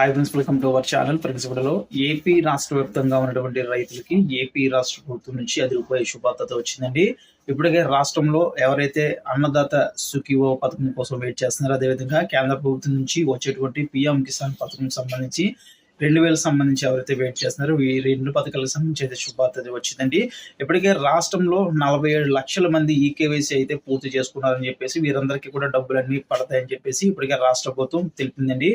Hi friends welcome to our channel friends ఇప్పుడులో AP రాష్ట్ర వ్యాప్తంగా ఉన్నటువంటి రైతులకి ఏపీ రాష్ట్ర ప్రభుత్వం నుంచి అది రూపాయి శుభార్తత వచ్చిందండి. ఇప్పటికే రాష్ట్రంలో ఎవరైతే అన్నదాత సుఖీవో పథకం కోసం వెయిట్ చేస్తున్నారో అదేవిధంగా కేంద్ర ప్రభుత్వం నుంచి వచ్చేటువంటి పిఎం కిసాన్ పథకం సంబంధించి రెండు వేలకు సంబంధించి ఎవరైతే వెయిట్ చేస్తున్నారో ఈ రెండు పథకాలకు సంబంధించి అయితే శుభార్తత వచ్చిందండి. ఇప్పటికే రాష్ట్రంలో నలభై ఏడు లక్షల మంది ఈ కేవైసీ అయితే పూర్తి చేసుకున్నారని చెప్పేసి వీరందరికీ కూడా డబ్బులన్నీ పడతాయని చెప్పేసి ఇప్పటికే రాష్ట్ర ప్రభుత్వం తెలిపిందండి.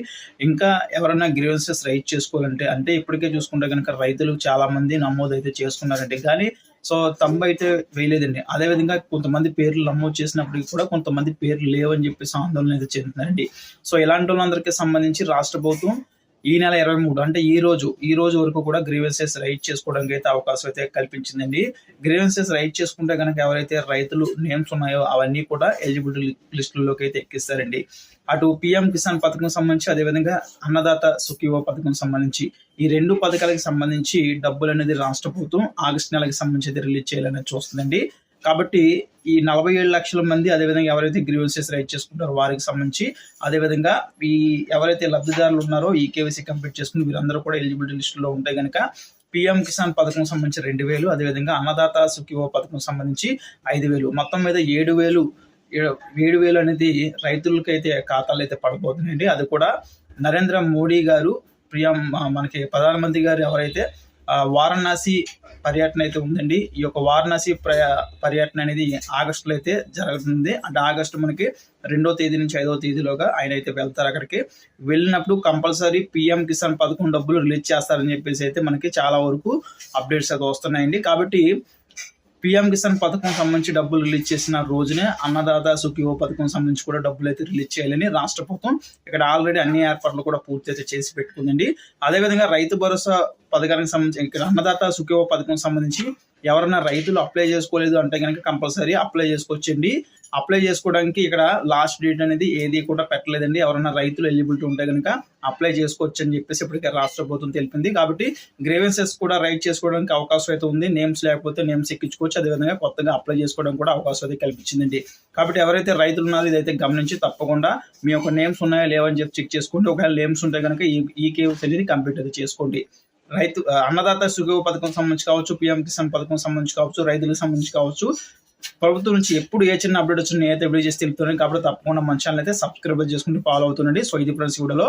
ఇంకా ఎవరైనా గ్రీవెన్సెస్ రైట్ చేసుకోవాలంటే అంటే ఇప్పటికే చూసుకుంటే కనుక రైతులు చాలా మంది నమోదు అయితే చేసుకున్నారండి కానీ సో తంబ అయితే వేయలేదండి. అదేవిధంగా కొంతమంది పేర్లు నమోదు చేసినప్పటికీ కూడా కొంతమంది పేర్లు లేవని చెప్పేసి ఆందోళన అయితే చెందుతున్నారండి. సో ఇలాంటి వాళ్ళందరికీ సంబంధించి రాష్ట్ర ప్రభుత్వం ఈ నెల ఇరవై మూడు అంటే ఈ రోజు ఈ రోజు వరకు కూడా గ్రీవెన్సెస్ రైట్ చేసుకోవడానికి అయితే అవకాశం అయితే కల్పించిందండి. గ్రీవెన్సెస్ రైట్ చేసుకుంటే కనుక ఎవరైతే రైతులు నేమ్స్ ఉన్నాయో అవన్నీ కూడా ఎలిజిబిలిటీ లిస్టుల్లోకి అయితే ఎక్కిస్తారండి. అటు పిఎం కిసాన్ పథకం సంబంధించి అదేవిధంగా అన్నదాత సుఖీవో పథకం సంబంధించి ఈ రెండు పథకాలకు సంబంధించి డబ్బులు అనేది రాష్ట్ర ప్రభుత్వం ఆగస్టు నెలకి సంబంధించి రిలీజ్ చేయాలని చూస్తుందండి. కాబట్టి ఈ నలభై ఏడు లక్షల మంది అదేవిధంగా ఎవరైతే గ్రీవెన్సెస్ రైట్ చేసుకుంటారో వారికి సంబంధించి అదేవిధంగా ఈ ఎవరైతే లబ్ధిదారులు ఉన్నారో ఈ కేవైసీ కంప్లీట్ చేసుకుని వీరందరూ కూడా ఎలిజిబిలిటీ లిస్టులో ఉంటే కనుక పిఎం కిసాన్ పథకం సంబంధించి రెండు వేలు అదేవిధంగా అన్నదాత సుఖివో పథకం సంబంధించి ఐదు వేలు. మొత్తం మీద ఏడు వేలు ఏ- ఏడు వేలు అనేది రైతులకైతే ఖాతాలు అయితే పడబోతున్నాయండి అది కూడా నరేంద్ర మోడీ గారు ప్రియం మనకి ప్రధానమంత్రి గారు ఎవరైతే వారణాసి పర్యటన అయితే ఉందండి. ఈ యొక్క వారణాసి పర్యటన అనేది ఆగస్టులో అయితే జరుగుతుంది అంటే ఆగస్టు మనకి రెండో తేదీ నుంచి ఐదో తేదీలోగా ఆయన అయితే వెళ్తారు అక్కడికి. వెళ్ళినప్పుడు కంపల్సరీ పిఎం కిసాన్ పథకం డబ్బులు రిలీజ్ చేస్తారని చెప్పేసి అయితే మనకి చాలా వరకు అప్డేట్స్ అయితే వస్తున్నాయండి. కాబట్టి పిఎం కిసాన్ పథకం సంబంధించి డబ్బులు రిలీజ్ చేసిన రోజునే అన్నదాత సుఖీవో పథకం సంబంధించి కూడా డబ్బులు అయితే రిలీజ్ చేయాలని రాష్ట్ర ప్రభుత్వం ఇక్కడ ఆల్రెడీ అన్ని ఏర్పాట్లు కూడా పూర్తి అయితే చేసి పెట్టుకుందండి. అదేవిధంగా రైతు భరోసా పథకానికి సంబంధించి ఇక్కడ అన్నదాత సుఖీవో పథకం సంబంధించి ఎవరైనా రైతులు అప్లై చేసుకోలేదు అంటే కనుక కంపల్సరీ అప్లై చేసుకోవచ్చండి. అప్లై చేసుకోవడానికి ఇక్కడ లాస్ట్ డేట్ అనేది ఏది కూడా పెట్టలేదండి. ఎవరైనా రైతులు ఎలిజిబిలిటీ ఉంటే కనుక అప్లై చేసుకోవచ్చు అని చెప్పేసి ఇప్పటికే రాష్ట్ర ప్రభుత్వం తెలిపింది. కాబట్టి గ్రేవెన్సెస్ కూడా రైట్ చేసుకోవడానికి అవకాశం అయితే ఉంది. నేమ్స్ లేకపోతే నేమ్స్ ఎక్కించుకోవచ్చు. అదేవిధంగా కొత్తగా అప్లై చేసుకోవడం కూడా అవకాశం అయితే కల్పించిందండి. కాబట్టి ఎవరైతే రైతులు ఉన్నారో ఇదైతే గమనించి తప్పకుండా మీ యొక్క నేమ్స్ ఉన్నాయో లేవని చెప్పి చెక్ చేసుకోండి ఒకవేళ నేమ్స్ ఉంటే కనుక ఈ ఈ కేవ్స్ అనేది కంప్లీట్ అయితే చేసుకోండి. రైతు అన్నదాత సుఖ పథకం సంబంధించి కావచ్చు పిఎం కిసాన్ పథకం సంబంధించి కావచ్చు రైతులకు సంబంధించి కావచ్చు ప్రభుత్వం నుంచి ఎప్పుడు ఏ చిన్న అప్డేట్ వచ్చినా నేనైతే వీడియో చేసి తెలుపుతున్నాను కాబట్టి తప్పకుండా మన ఛానల్ అయితే సబ్స్క్రైబ్ చేసుకుంటూ ఫాలో అవుతుండండి. సో ఇది ఫ్రెండ్స్ వీడియోలో.